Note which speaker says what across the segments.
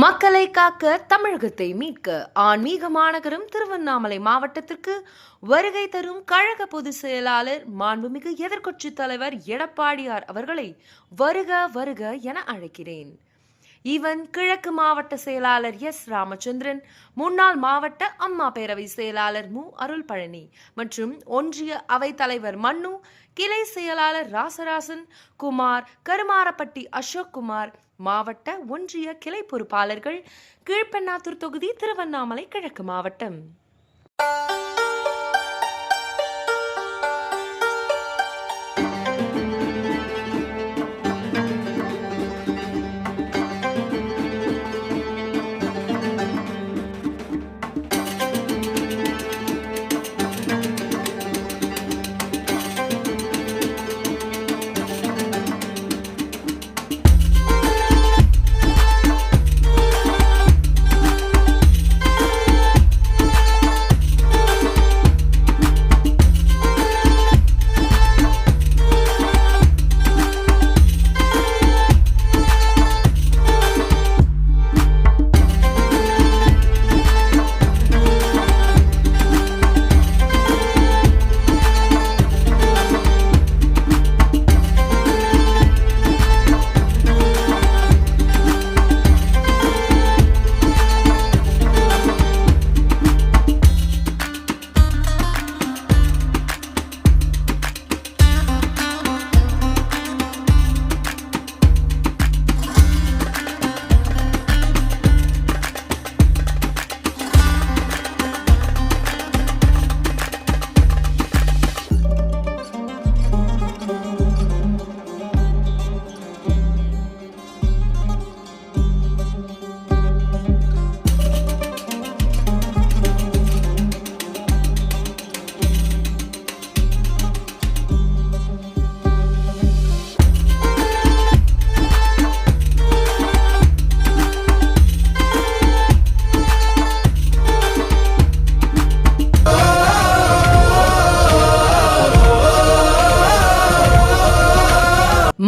Speaker 1: மக்களை காக்க தமிழகத்தை மீட்க ஆன்மீக மாநகரம் திருவண்ணாமலை மாவட்டத்திற்கு வருகை தரும் கழக பொதுச் செயலாளர் மாண்புமிகு எதிர்க்கட்சித் தலைவர் எடப்பாடியார் அவர்களை வருக வருக என அழைக்கிறேன். இவன் கிழக்கு மாவட்ட செயலாளர் எஸ் ராமச்சந்திரன் முன்னாள் மாவட்ட அம்மா பேரவை செயலாளர் மு. அருள் பழனி மற்றும் ஒன்றிய அவை தலைவர் மன்னு கிளை செயலாளர் ராசராசன் குமார் கருமாரப்பட்டி அசோக் குமார் மாவட்ட ஒன்றிய கிளை பொறுப்பாளர்கள் கீழ்பெண்ணாத்தூர் தொகுதி திருவண்ணாமலை கிழக்கு மாவட்டம்.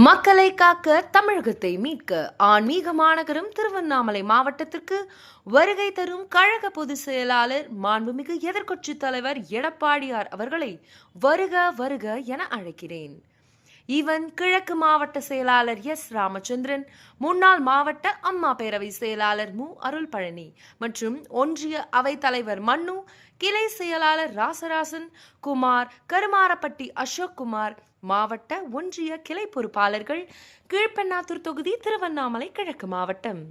Speaker 1: மக்களை காக்க தமிழகத்தை மீட்க ஆன்மீக மாநகரம் திருவண்ணாமலை மாவட்டத்திற்கு வருகை தரும் கழக பொதுச் செயலாளர் மாண்புமிகு எதிர்க்கட்சி தலைவர் எடப்பாடியார் அவர்களை வருக வருக என அழைக்கிறேன். இவன் கிழக்கு மாவட்ட செயலாளர் எஸ். ராமச்சந்திரன் முன்னாள் மாவட்ட அம்மா பேரவை செயலாளர் மு. அருள் பழனி மற்றும் ஒன்றிய அவைத்தலைவர் மன்னு கிளை செயலாளர் ராசராசன் குமார் கருமாரப்பட்டி அசோக் குமார் மாவட்ட ஒன்றிய கிளை பொறுப்பாளர்கள் கீழ்பெண்ணாத்தூர் தொகுதி திருவண்ணாமலை கிழக்கு மாவட்டம்.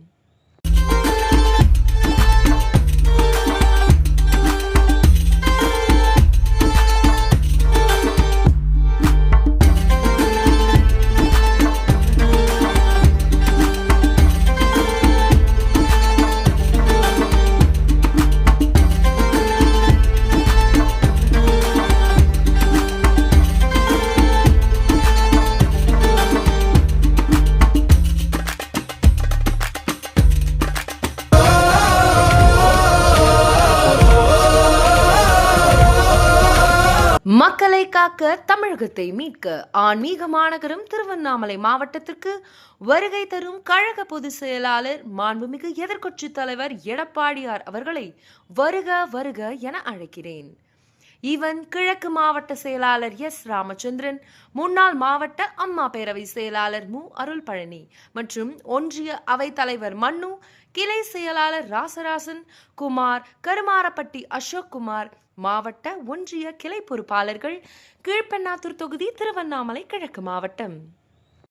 Speaker 1: மக்களை காக்க தமிழகத்தை மீட்க ஆன்மீக மாநகரம் திருவண்ணாமலை மாவட்டத்திற்கு வருகை தரும் கழக பொதுச் செயலாளர் மாண்புமிகு எதிர்க்கட்சி தலைவர் எடப்பாடியார் அவர்களை வருக வருக என அழைக்கிறேன். இவன் கிழக்கு மாவட்ட செயலாளர் எஸ் ராமச்சந்திரன் முன்னாள் மாவட்ட அம்மா பேரவை செயலாளர் மு. அருள் பழனி மற்றும் ஒன்றிய அவைத் தலைவர் மன்னு கிளை செயலாளர் ராசராசன் குமார் கருமாரப்பட்டி அசோக்குமார் மாவட்ட ஒன்றிய கிளை பொறுப்பாளர்கள் கீழ்பெண்ணாத்தூர் தொகுதி திருவண்ணாமலை கிழக்கு மாவட்டம்.